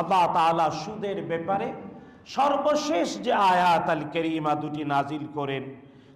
আল্লাহ তাআলা সুদের ব্যাপারে সর্বশেষ যে আয়াত আল কেরিমা দুটি নাজিল করেন,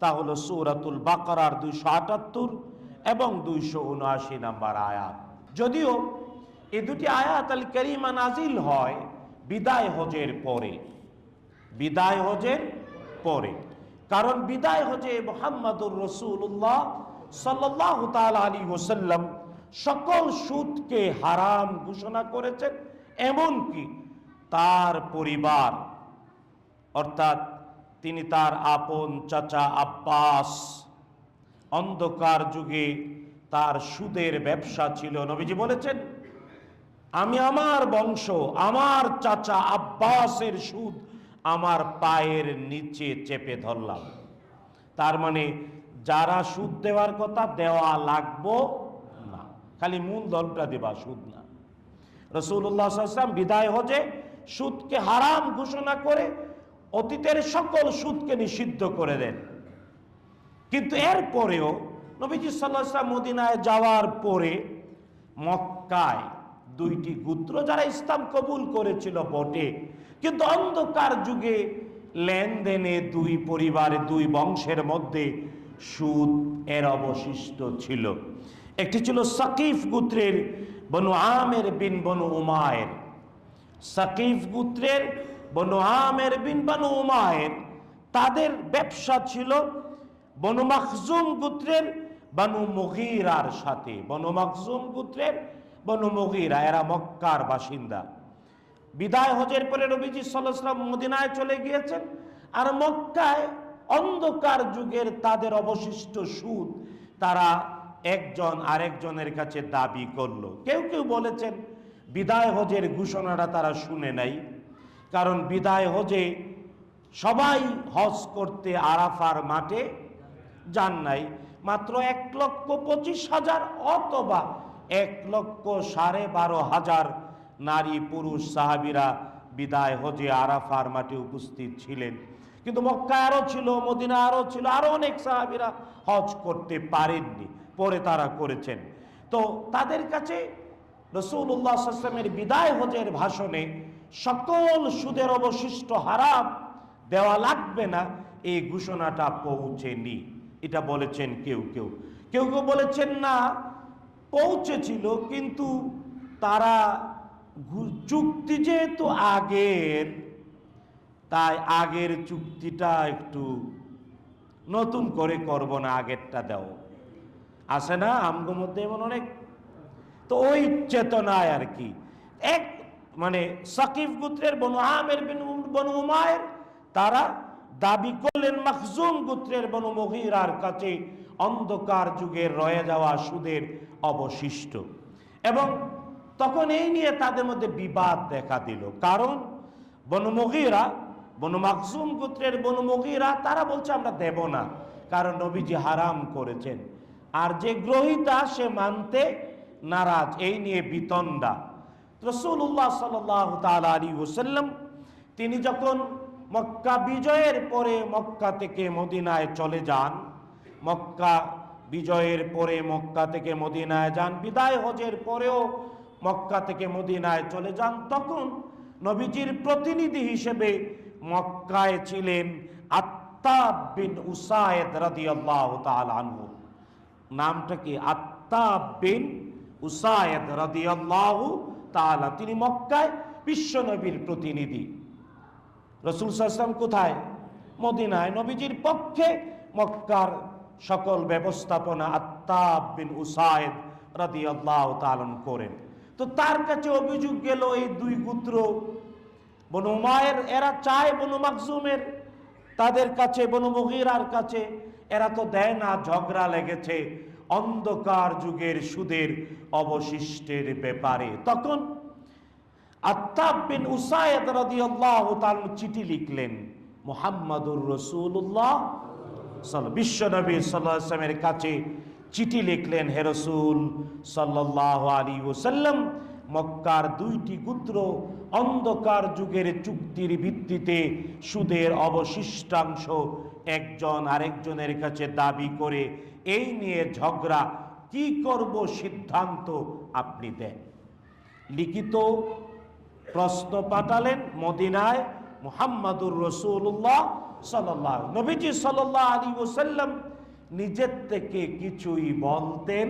তা হলো সূরাতুল বাকারার দুইশো আটাত্তর এবং দুইশো উনআশি নাম্বার আয়াত। যদিও এই দুটি আয়াত আল কেরিমা নাজিল হয় বিদায় হজের পরে, বিদায় হজের পরে। কারণ বিদায় হজে মোহাম্মদুর রসুল্লাহ সাল্লাহ তাল আলী ওসাল্লাম সকল সুদকে হারাম ঘোষণা করেছেন। এমনকি তার পরিবার, অর্থাৎ তিনি তার আপন চাচা আব্বাস, অন্ধকার যুগে তার সুদের ব্যবসা ছিল। নবীজি বলেছেন, আমি আমার বংশ, আমার চাচা আব্বাসের সুদ আমার পায়ের নিচে চেপে ধরলাম। তার মানে যারা সুদ দেওয়ার কথা, দেওয়া লাগবো না। খালি মূল দলটা দেবা সুদ না। রসুল্লাহাম বিদায় হজে সুদকে হারাম ঘোষণা করে অতীতের সকল সুদকে নিষিদ্ধ করে দেন। কিন্তু এরপরেও নবীজি সাল্লাহ মদিনায় যাওয়ার পরে মক্কায় দুইটি গুত্র যারা ইসলাম কবুল করেছিল বটে। কিন্তু অন্ধকার যুগে লেনদেনে দুই পরিবারে দুই বংশের মধ্যে সুদ এর অবশিষ্ট ছিল। একটি ছিল সাকিফ গুত্রের বনু আমের বিন বনু উমায়ের। সাকিফ গুত্রের বনু আমের বিন বনু উমায়ের। তাদের ব্যবসা ছিল বনু মাখজুম গুত্রের বনু মুগিরার সাথে। বনু মাখজুম গুত্রের বনু মুগিরা, এরা মক্কার বাসিন্দা। বিদায় হজের পরে নবীজি সাল্লাম মদিনায় চলে গিয়েছেন আর মক্কায় অন্ধকার যুগের তাদের অবশিষ্ট সুদ তারা একজন আরেকজনের কাছে দাবি করল। কেউ কেউ বলেছেন, বিদায় হজের ঘোষণাটা তারা শুনে নাই, কারণ বিদায় হজে সবাই হজ করতে আরাফার মাঠে যান নাই। মাত্র এক লক্ষ পঁচিশ হাজার অথবা এক লক্ষ সাড়ে বারো হাজার নারী, পুরুষ সাহাবিরা বিদায় হজে আরাফার মাঠে উপস্থিত ছিলেন। কিন্তু মক্কা আরও ছিল মদিনা আরও ছিল আরও অনেক সাহাবিরা হজ করতে পারেননি। পরে তারা করেছেন। তো তাদের কাছে রসুল্লাহ আসলামের বিদায় হজের ভাষণে সকল সুদের অবশিষ্ট হারাম দেওয়া লাগবে না, এই ঘোষণাটা পৌঁছেনি। এটা বলেছেন কেউ কেউ। কেউ কেউ বলেছেন না, পৌঁছেছিল, কিন্তু তারা চুক্তি যেহেতু আগের, তাই আগের চুক্তিটা একটু নতুন করে করব না, আগেরটা দাও আসে না? আমগো মধ্যে এমন অনেক। তো ওই চেতনায় আর কি। এক মানে সাকিব গুত্রের বনু আমের বিন- উমায়ের তারা দাবি করলেন, মখজুম গুত্রের বনু মহিরার কাছে অন্ধকার যুগের রয়ে যাওয়া সুদের অবশিষ্ট। এবং তখন এই নিয়ে তাদের মধ্যে বিবাদ দেখা দিল। কারণ বনু বনু মাকসুম গোত্রের বনু তারা বলছে, আমরা দেব না। কারণ নবীজি হারাম করেছেন। আর যে গ্রহিতা সে মানতে নারাজ। এই নিয়ে বিতন্দা রসুল্লাহ সাল আলী ওসাল্লাম তিনি যখন মক্কা বিজয়ের পরে মক্কা থেকে মদিনায় চলে যান, মক্কা বিজয়ের পরে মক্কা থেকে মদিনায় যান, বিদায় হজের পরেও মক্কা থেকে মদিনায় চলে যান, তখন নবীজির প্রতিনিধি হিসেবে মক্কায় ছিলেন আত্তাব বিন উসায়েদ রাদিয়াল্লাহু তাআলা আনহু। নামটা কি আত্তাব বিন উসায়েদ রাদিয়াল্লাহু তাআলা, তিনি মক্কায় বিশ্বনবীর প্রতিনিধি। রসুল সাল্লাম কোথায়? মদিনায়। নবীজির পক্ষে মক্কার সকল ব্যবস্থাপনা আত্তাব বিন উসায়েদ রাদি আল্লাহ তালন করেন। তো তার কাছে অভিযোগ গেল, এই দুই গুত্র বনু উমায়ের, এরা চায় বনু মাকজুমের তাদের কাছে, বনু মহিরার কাছে। এরা তো দেয় না ঝগড়া লেগেছে। অন্ধকার যুগের সুদের অবশিষ্টের ব্যাপারে। তখন আত্তাব বিন উসায়দ রাদিয়াল্লাহু তাআলা চিঠি লিখলেন, মুহাম্মাদুর রাসূলুল্লাহ? সাল- বিশ্বনবী আলাইহি কাছে চিঠি লিখলেন, হে রাসূল সাল্লাল্লাহু আলাইহি ওয়াসাল্লাম, মক্কার দুইটি গুত্র অন্ধকার যুগের চুক্তির ভিত্তিতে সুদের অবশিষ্টাংশ একজন আরেকজনের কাছে দাবি করে, এই নিয়ে ঝগড়া কি করব সিদ্ধান্ত আপনি দেন। লিখিত প্রশ্ন পাঠালেন মদিনায় মুহাম্মাদুর রসুল্লাহ সাল্লাহ নবীজি সাল্লাহ আলী ওসাল্লাম নিজের থেকে কিছুই বলতেন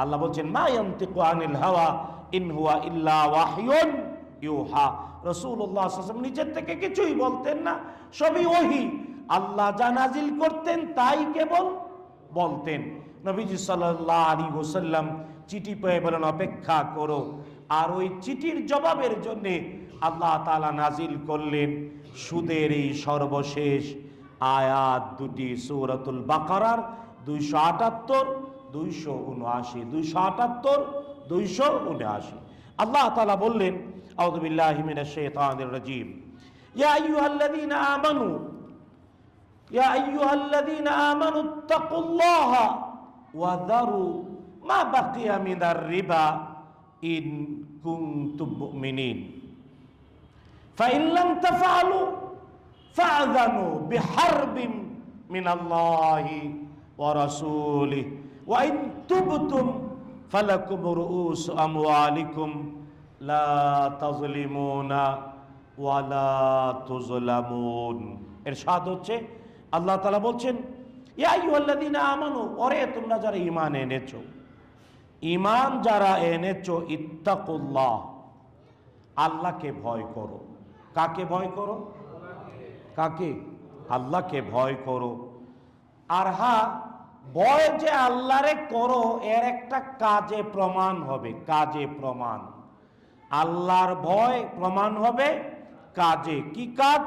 আল্লাহ বলছেন, মা ইয়ান্তিকু আনিল হাওয়া ইনহুয়া ইল্লা ওয়াহয়ুন ইউহা। আলাইহি নিজের থেকে কিছুই বলতেন না, সবই ওহী। আল্লাহ যা নাজিল করতেন তাই কেবল বলতেন। নবীজি আলাইহি ওয়াসাল্লাম চিঠি পেয়ে বলেন, অপেক্ষা করো। আর ওই চিঠির জবাবের জন্য আল্লাহ তালা নাজিল করলেন সুদের এই সর্বশেষ আয়াত দুটি, সূরাতুল বাকারার দুইশো আটাত্তর, দুইশো উনআশি, দুইশো আটাত্তর, দুইশো উনআশি। আল্লাহ তালা বললেন, আউযু বিল্লাহি মিনাশ শাইতানির রাজীম। ইয়া আইয়ুহাল্লাযীনা আমানু ইয়া আইয়ুহাল্লাযীনা আমানু তাকুল্লাহা ওয়া যারু মা বাকিয়া মিনার রিবা ইন কুনতুম মুমিনিন فإن لم تفعلوا فأذنوا بحرب من الله ورسوله وإن تبتم فلكم رؤوس أموالكم لا تظلمون ولا تظلمون এরশাদ হচ্ছে আল্লাহ তালা বলছেন, ইয়া আইয়ুহাল্লাযীনা আমানু, ওরে তোমরা যারা ঈমান এনেছো, ঈমান যারা এনেছো, ইত্তাকুল্লাহ, আল্লাহকে ভয় করো। কাকে ভয় করো? কাকে? আল্লাহকে ভয় করো। আর হা, ভয় যে আল্লাহরে করো, এর একটা কাজে প্রমাণ হবে, কাজে প্রমাণ। আল্লাহর ভয় প্রমাণ হবে কাজে। কি কাজ?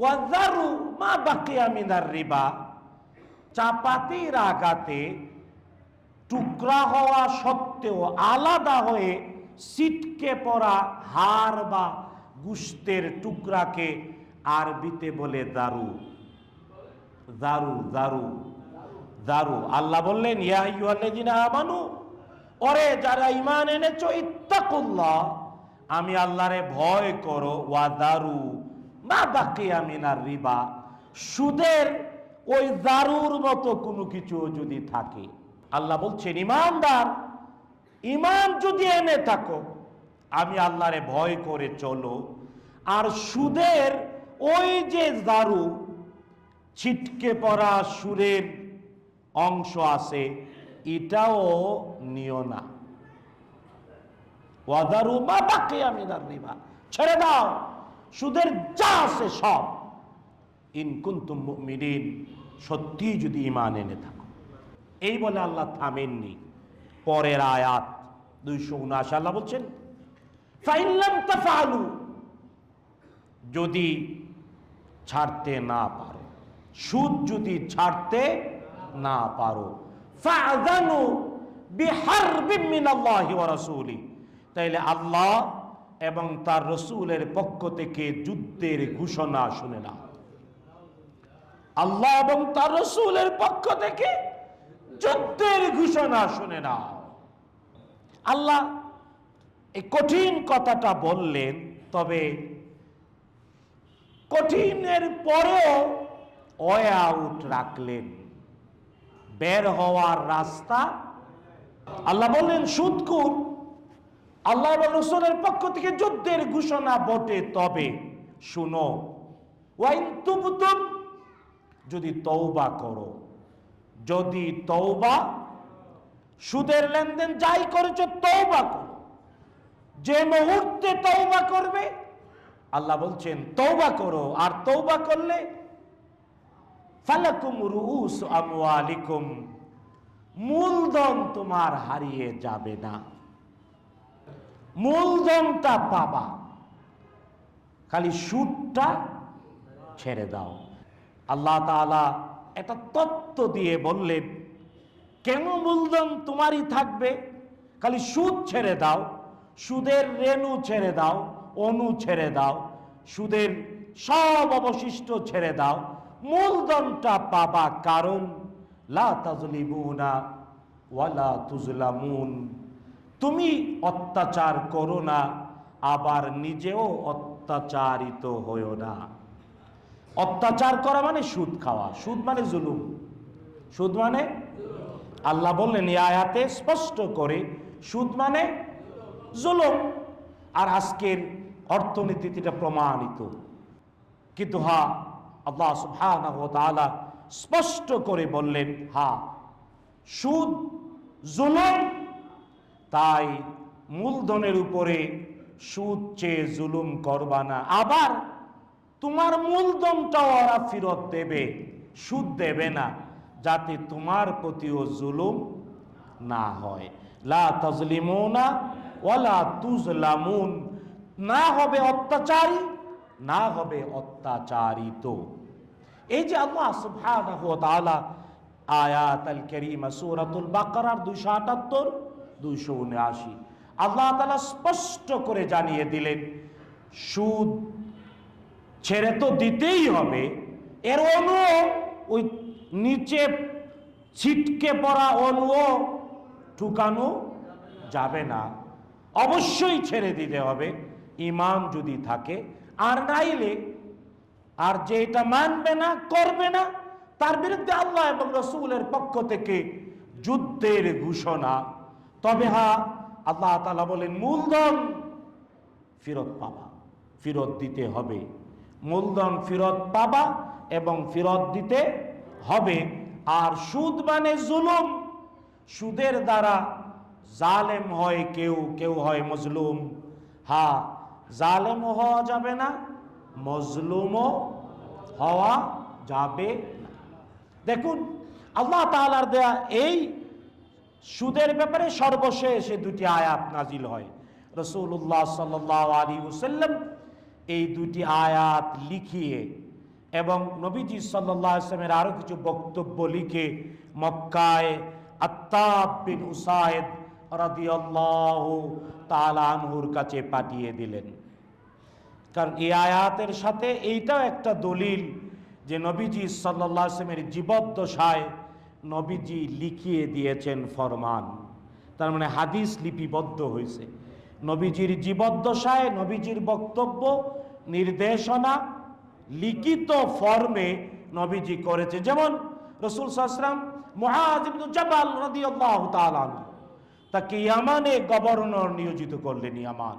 ওয়াজারু মা বাকিয়া মিনার রিবা চাপাতির আঘাতে টুকরা হওয়া সত্ত্বেও আলাদা হয়ে সিটকে পড়া হাড় বা গুস্তের টুকরাকে আরবিতে বলে দারু। দারু দারু দারু। আল্লাহ বললেন, ইয়া আইয়ুহাল্লাযীনা আমানু, ওরে যারা ঈমান এনেছো, ইত্তাকুল্লাহ, আমি আল্লাহরে ভয় করো। ওয়া দারু মা বাকিয়া মিনার রিবা। সুদের ওই দারুর মতো কোনো কিছু যদি থাকে। আল্লাহ বলছেন, ইমানদার, ইমান যদি এনে থাকো, আমি আল্লাহরে ভয় করে চলো। আর সুদের ওই যে দারু, ছিটকে পড়া সুরের অংশ আছে, এটাও নিও না। ওয়াদারু মা বাকি আমি রিবা। ছেড়ে দাও। সুদের যা আছে সব। ইন কুন্তুম মুমিনিন সত্যি যদি ইমান এনে থাকো। এই বলে আল্লাহ থামেননি। পরের আয়াত দুইশো উনআশি, আল্লাহ বলছেন যদি ছাড়তে না পারো। সুদ যদি ছাড়তে না পারো। রাসূলি। তাইলে আল্লাহ এবং তার রসুলের পক্ষ থেকে যুদ্ধের ঘোষণা শুনে না আল্লাহ এবং তার রসুলের পক্ষ থেকে যুদ্ধের ঘোষণা শুনে না আল্লাহ এই কঠিন কথাটা বললেন, তবে কঠিনের পরেও ওয়ে আউট রাখলেন। বের হওয়ার রাস্তা, আল্লাহ বললেন সুদকুর আল্লাহ এবং রসুলের পক্ষ থেকে যুদ্ধের ঘোষণা বটে তবে, শুনো, ওয়াইন তুবতুম যদি তৌবা করো, যদি তৌবা সুদের লেনদেন যাই করেছ তৌবা করো, যে মুহূর্তে তৌবা করবে, আল্লাহ বলছেন তৌবা করো, আর তৌবা করলে, ফালাকুম রুউস আমওয়ালিকুম, মূলধন তোমার হারিয়ে যাবে না। মূলধনটা পাবা। খালি সুদটা ছেড়ে দাও। আল্লাহ তাআলা একটা তত্ত্ব দিয়ে বললেন, কেন মূলধন তোমারই থাকবে? খালি সুদ ছেড়ে দাও, সুদের রেণু ছেড়ে দাও, অনু ছেড়ে দাও, সুদের সব অবশিষ্ট ছেড়ে দাও, মূলধনটা পাবা কারণ লা তাজলিমুনা ওয়ালা তুজলামুন। তুমি অত্যাচার করো না, আবার নিজেও অত্যাচারিত হইও না। অত্যাচার করা মানে সুদ খাওয়া, সুদ মানে জুলুম। সুদ মানে? আল্লাহ বললেন আয়াতে স্পষ্ট করে সুদ মানে জুলুম। আর আজকের অর্থনীতিটা প্রমাণিত। কিন্তু হা, আল্লাহ ওয়া স্পষ্ট করে বললেন, হা, সুদ, জুলুম তাই মূলধনের উপরে সুদ চেয়ে জুলুম করবা না। আবার তোমার মূলধনটাও ওরা ফেরত দেবে, সুদ দেবে না, যাতে তোমার প্রতিও জুলুম না হয়। লা তাজলিমুনা ওয়ালা তুজলামুন। না হবে অত্যাচারী, না হবে অত্যাচারিত। এই যে আল্লাহ সুবহানাহু ওয়া তাআলা আয়াত আল কারীমা সূরাতুল বাকারার 278 279 আল্লাহ তালা স্পষ্ট করে জানিয়ে দিলেন, সুদ ছেড়ে তো দিতেই হবে, এর অনু ওই নিচে ছিটকে পড়া অনুও ঠুকানো যাবে না। অবশ্যই ছেড়ে দিতে হবে ইমান যদি থাকে, আর নাইলে আর যে এটা মানবে না, করবে না, তার বিরুদ্ধে আল্লাহ এবং রসুলের পক্ষ থেকে যুদ্ধের ঘোষণা তবে হা, আল্লাহ তালা বলেন, মূলধন ফেরত পাবা, ফেরত দিতে হবে। মূলধন ফেরত পাবা এবং ফেরত দিতে হবে। আর সুদ মানে জুলুম। সুদের দ্বারা জালেম হয় কেউ কেউ হয় মজলুম। হা জালেমও হওয়া যাবে না মজলুমও হওয়া যাবে না। দেখুন, আল্লাহ তাআলার দেয়া এই সুদের ব্যাপারে সর্বশেষ দুটি আয়াত নাজিল হয়। রসুল্লাহ সাল্লাহ আলী ওসাল্লাম এই দুটি আয়াত লিখিয়ে এবং নবীজি সাল্লাহ আসলামের আরও কিছু বক্তব্য লিখে মক্কায় আত্তাব বিন উসায়েদ রাদিয়াল্লাহ তাআলা আনহুর কাছে পাঠিয়ে দিলেন। কারণ এই আয়াতের সাথে এইটাও একটা দলিল যে নবীজি সাল্লাহ আসলামের জীবদ্দশায় নবীজি লিখিয়ে দিয়েছেন ফরমান। তার মানে হাদিস লিপিবদ্ধ হয়েছে। নবীজির জীবদ্দশায় নবীজির বক্তব্য, নির্দেশনা লিখিত ফর্মে নবীজি করেছে। যেমন রসুল সাহসাম মহাজিবুল তাকে ইয়ামানে গভর্নর নিয়োজিত করলেন ইয়ামান।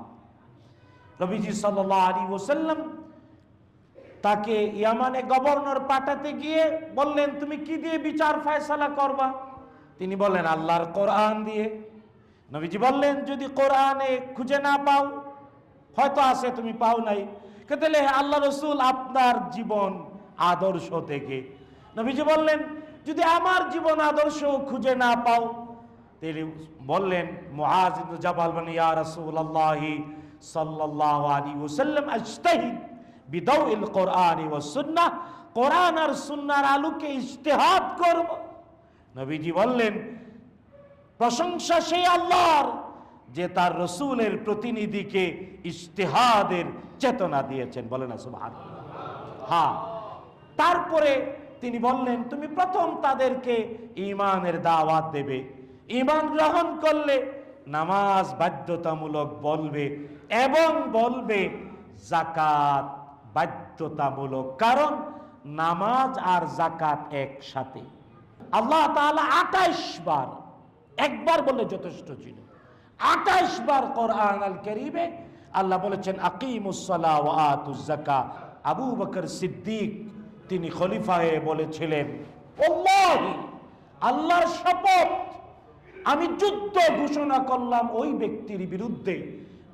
নবীজি সাল্লাহ ওসাল্লাম তাকে ইয়ামানে গভর্নর পাঠাতে গিয়ে বললেন, তুমি কি দিয়ে বিচার ফয়সালা করবা? তিনি বললেন, আল্লাহর কোরআন দিয়ে। নবীজি বললেন, যদি কোরআনে খুঁজে না পাও, হয়তো আছে, তুমি পাও নাই। কেতলে আল্লাহ রসুল, আপনার জীবন আদর্শ থেকে। নবীজি বললেন, যদি আমার জীবন আদর্শ খুঁজে না পাও? তিনি বললেন ইবনে জাবাল মানে ইয়া রাসূলুল্লাহি সাল্লাল্লাহু আলাইহি ওয়াসাল্লাম আজতাহিদ। বিদাউল কোরআন ওয়াস সুন্নাহ, কোরআন আর সুন্নাহর আলোকে ইজতিহাদ করব। নবীজি বললেন, প্রশংসা সেই আল্লাহর যে তার রসুলের প্রতিনিধিকে ইজতিহাদের চেতনা দিয়েছেন। বলেন না, সুবহানাল্লাহ। হ্যাঁ তারপরে তিনি বললেন, তুমি প্রথম তাদেরকে ইমানের দাওয়াত দেবে। ইমান গ্রহণ করলে নামাজ বাধ্যতামূলক বলবে এবং বলবে, জাকাত বাধ্যতামূলক। কারণ নামাজ আর জাকাত একসাথে। আল্লাহ তাআলা আঠাইশ বার, একবার বললে যথেষ্ট ছিল। আঠাইশ বার কোরআন আল আল্লাহ বলেছেন আকিমুসলা ওয়া আতুজ আবু বকর সিদ্দিক, তিনি খলিফা বলেছিলেন আল্লাহর শপথ, আমি যুদ্ধ ঘোষণা করলাম ওই ব্যক্তির বিরুদ্ধে,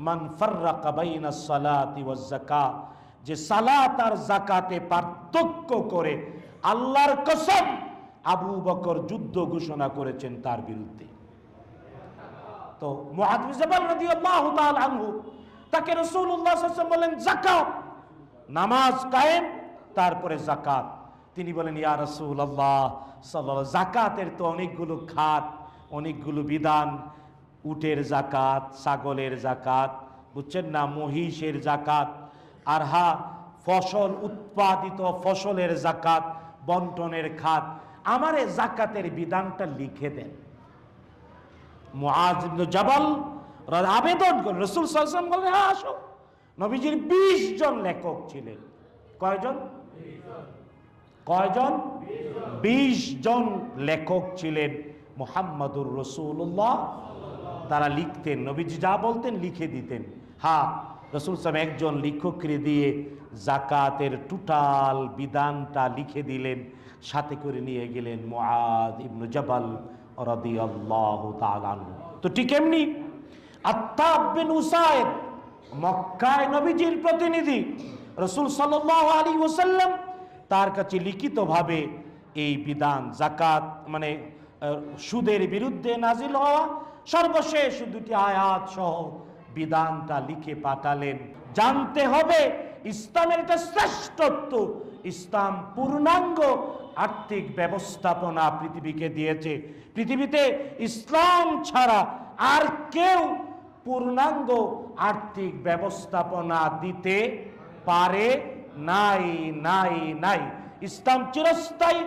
মান ফাররাকা বাইনা সালাতি ওয়াজ যাকাত। যে সালাত আর জাকাতে পার্থক্য করে আল্লাহর কসম আবু বকর যুদ্ধ ঘোষণা করেছেন তার বিরুদ্ধে। তো আনহু তাকে আলাইহি ওয়াসাল্লাম বলেন, যাকাত। নামাজ কায়েম, তারপরে জাকাত তিনি বলেন, ইয়া রাসূলুল্লাহ সাল্লাল্লাহু জাকাতের তো অনেকগুলো খাত, অনেকগুলো বিধান, উটের জাকাত ছাগলের জাকাত বুঝছেন না, মহিষের জাকাত আর হা, ফসল, উৎপাদিত ফসলের জাকাত, বন্টনের খাত। আমার জাকাতের বিধানটা লিখে দেন। জাবাল আবেদন করে রসুল সাল্লাম বললেন হ্যাঁ আসো। নবীজির বিশ জন লেখক ছিলেন। কয়জন? কয়জন? বিশ জন লেখক ছিলেন মোহাম্মদুর রসুল্লাহ তারা লিখতেন, নবীজি যা বলতেন লিখে দিতেন। হ্যাঁ রসুল সাহেব একজন লিখককে দিয়ে জাকাতের টোটাল বিধানটা লিখে দিলেন, সাথে করে নিয়ে গেলেন মুআদ ইবনু জাবাল তাআলা আনহু। তো ঠিক এমনি আত্তাব বিন উসাইদ, মক্কায় নবীজির প্রতিনিধি রসুল সাল্লাল্লাহু আলাইহি ওয়াসাল্লাম তার কাছে লিখিতভাবে এই বিধান জাকাত মানে সুদের বিরুদ্ধে নাজিল হওয়া সর্বশেষ দুটি আয়াত সহ বিধানটা লিখে পাঠালেন। জানতে হবে, ইসলামের একটা শ্রেষ্ঠত্ব। ইসলাম পূর্ণাঙ্গ আর্থিক ব্যবস্থাপনা পৃথিবীকে দিয়েছে। পৃথিবীতে ইসলাম ছাড়া আর কেউ পূর্ণাঙ্গ আর্থিক ব্যবস্থাপনা দিতে পারে নাই নাই নাই। ইসলাম চিরস্থায়ী,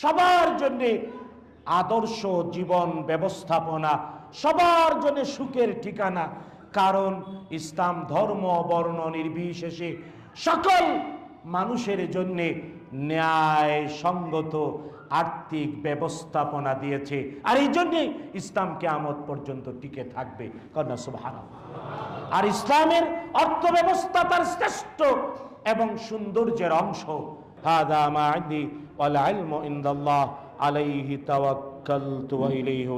সবার জন্য আদর্শ জীবন ব্যবস্থাপনা, সবার জন্য সুখের ঠিকানা। কারণ ইসলাম ধর্ম বর্ণ নির্বিশেষে সকল মানুষের জন্য ন্যায় সঙ্গত আর্থিক ব্যবস্থাপনা দিয়েছে। আর এই জন্যে ইসলাম কেয়ামত পর্যন্ত টিকে থাকবে। কন্যা সুবাহান আর ইসলামের অর্থ ব্যবস্থা তার শ্রেষ্ঠ এবং সৌন্দর্যের অংশ। আলাইহি তাওয়াক্কালতু ওয়া ইলাইহি